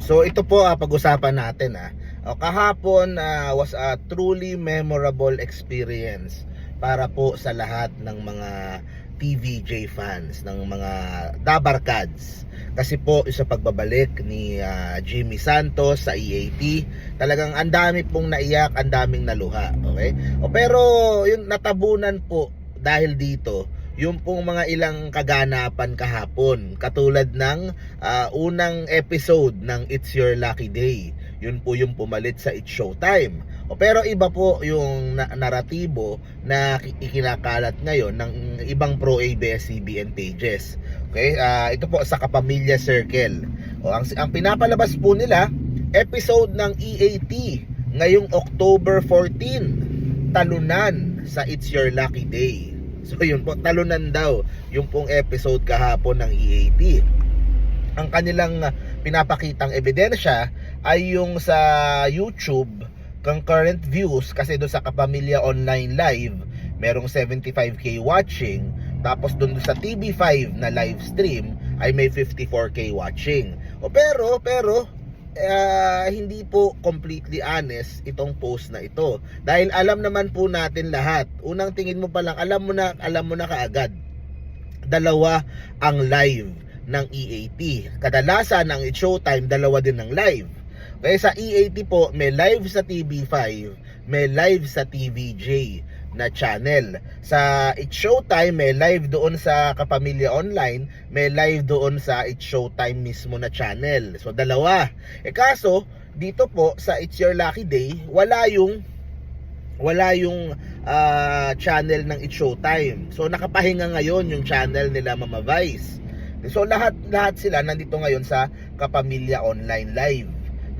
So ito po ah, pag-usapan natin ah. O, kahapon ah, was a truly memorable experience para po sa lahat ng mga TVJ fans, ng mga Dabarkads. Kasi po sa pagbabalik ni ah, Jimmy Santos sa EAT, talagang ang dami pong naiyak, ang daming naluha, okay? O pero yung natabunan po dahil dito, yung pong mga ilang kaganapan kahapon katulad ng ah, unang episode ng It's Your Lucky Day. Yun po yung pumalit sa It's Showtime. O pero iba po yung na- naratibo na ki- ikinakalat ngayon ng ibang pro ABS-CBN pages. Okay? Ah, ito po sa Kapamilya Circle. O ang, ang pinapalabas po nila episode ng EAT ngayong October 14 talunan sa It's Your Lucky Day So yun po, talunan daw yung pong episode kahapon ng EAT. Ang kanilang pinapakitang ebidensya ay yung sa YouTube concurrent views kasi doon sa Kapamilya Online Live merong 75k watching tapos doon sa TV5 na live stream ay may 54k watching. O pero pero ah, hindi po completely honest itong post na ito. Dahil alam naman po natin lahat. Unang tingin mo pa lang, alam mo na, alam mo na kaagad. Dalawa ang live ng EAT. Kadalasan ang Showtime, dalawa din ang live. Kaya sa EAT po, may live sa TV5, may live sa TVJ na channel. Sa It's Showtime, may live doon sa Kapamilya Online, may live doon sa It's Showtime mismo na channel. So, dalawa. E kaso, dito po sa It's Your Lucky Day, wala yung wala yung ah, channel ng It's Showtime. So, nakapahinga ngayon yung channel nila Mama Vice. So, lahat, lahat sila nandito ngayon sa Kapamilya Online Live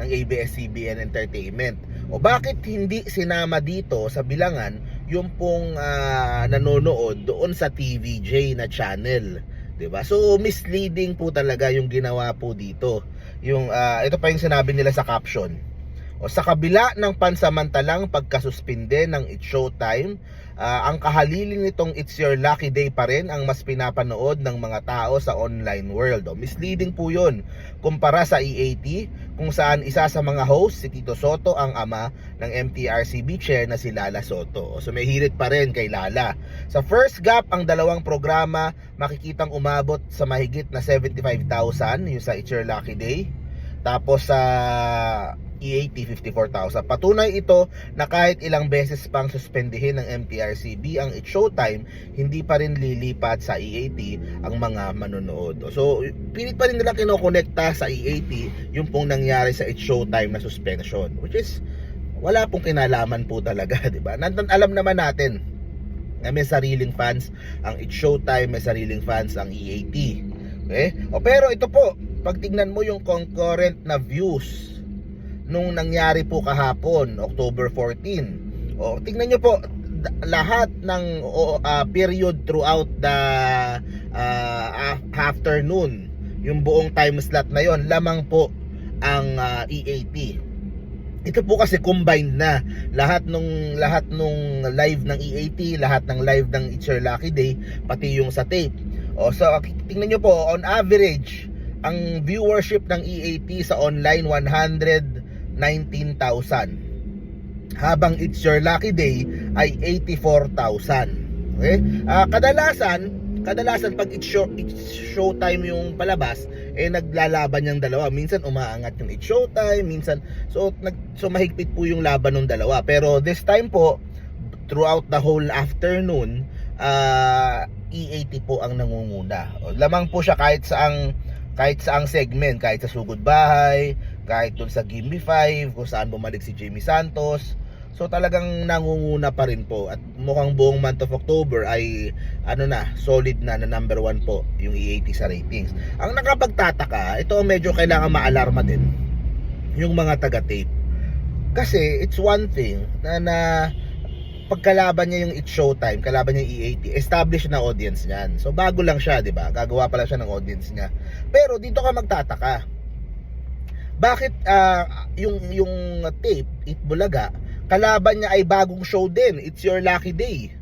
ng ABS-CBN Entertainment. O bakit hindi sinama dito sa bilangan yung pong ah, nanonood doon sa TVJ na channel? 'Di ba? So misleading po talaga yung ginawa po dito. Yung ah, ito pa yung sinabi nila sa caption. O sa kabila ng pansamantalang pagkasuspinde ng It's Showtime, ah, ang kahalilin nitong It's Your Lucky Day pa rin ang mas pinapanood ng mga tao sa online world. O, misleading po yun kumpara sa EAT kung saan isa sa mga host, si Tito Soto, ang ama ng MTRCB chair na si Lala Soto. So may hirit pa rin kay Lala. Sa first gap, ang dalawang programa makikitang umabot sa mahigit na 75,000 yung sa It's Your Lucky Day. Tapos sa EAT 54,000. Patunay ito na kahit ilang beses pang suspendihin ng MTRCB ang It's Showtime, hindi pa rin lilipat sa EAT ang mga manonood. So, pilit pa rin nila kinokonekta sa EAT yung pong nangyari sa It's Showtime na suspension. Which is, wala pong kinalaman po talaga, di ba? Alam naman natin na may sariling fans ang It's Showtime, may sariling fans ang EAT. Okay? O pero ito po, pag tignan mo yung concurrent na views nung nangyari po kahapon, October 14. O tignan nyo po, lahat ng ah, period throughout the ah, afternoon, yung buong time slot na yon, lamang po ang ah, EAT. Ito po kasi combined na lahat nung lahat nung live ng EAT, lahat ng live ng It's Your Lucky Day, pati yung sa tape. O so tingnan niyo po on average ang viewership ng EAT sa online 119,000 habang It's Your Lucky Day ay 84,000. Okay? Ah, kadalasan kadalasan pag it's show it's showtime yung palabas eh naglalaban yung dalawa minsan umaangat yung it's showtime minsan so nag so mahigpit po yung laban ng dalawa pero this time po throughout the whole afternoon ah E80 po ang nangunguna lamang po siya kahit saang kahit saang segment kahit sa sugod bahay kahit dun sa Gimme 5 kung saan bumalik si Jimmy Santos So talagang nangunguna pa rin po at mukhang buong month of October ay ano na, solid na na number 1 po yung E80 sa ratings. Ang nakapagtataka, ito ang medyo kailangan maalarma din yung mga taga-tape. Kasi it's one thing na, na pagkalaban niya yung It's Showtime, kalaban niya yung E80, established na audience niyan. So bago lang siya, 'di ba? Gagawa pa lang siya ng audience niya. Pero dito ka magtataka. Bakit ah, yung yung tape, It Bulaga, kalaban niya ay bagong show din. It's Your Lucky Day.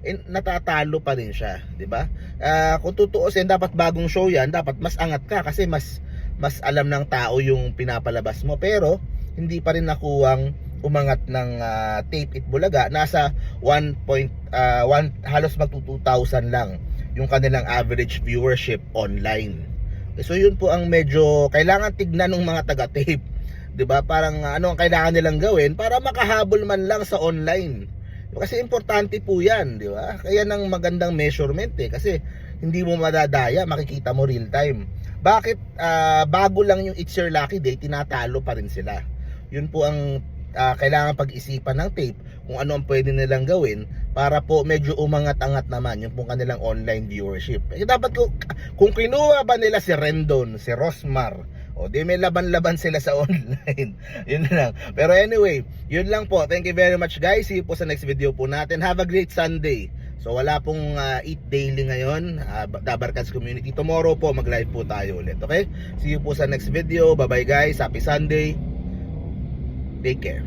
Eh, natatalo pa rin siya, 'di ba? Ah, kung tutuusin dapat bagong show 'yan, dapat mas angat ka kasi mas mas alam ng tao yung pinapalabas mo pero hindi pa rin nakuwang umangat ng ah, tape it bulaga nasa 1 point ah, one- halos mag 2,000 lang yung kanilang average viewership online. So yun po ang medyo kailangan tignan ng mga taga tape 'di ba? Parang ah, ano ang kailangan nilang gawin para makahabol man lang sa online? Kasi importante po yan di ba? Kaya ng magandang measurement eh kasi hindi mo madadaya makikita mo real time. Bakit ah, bago lang yung It's Your Lucky Day tinatalo pa rin sila. Yun po ang ah, kailangan pag-isipan ng tape kung ano ang pwede nilang gawin para po medyo umangat-angat naman yung po kanilang online viewership. Eh, dapat ko, kung kinuha ba nila si Rendon, si Rosmar, o di may laban-laban sila sa online. yun lang. Pero anyway, yun lang po. Thank you very much guys. See you po sa next video po natin. Have a great Sunday. So wala pong ah, Eat Daily ngayon, uh, Dabarkans Community. Tomorrow po mag-live po tayo ulit, okay? See you po sa next video. Bye-bye guys. Happy Sunday. Take care.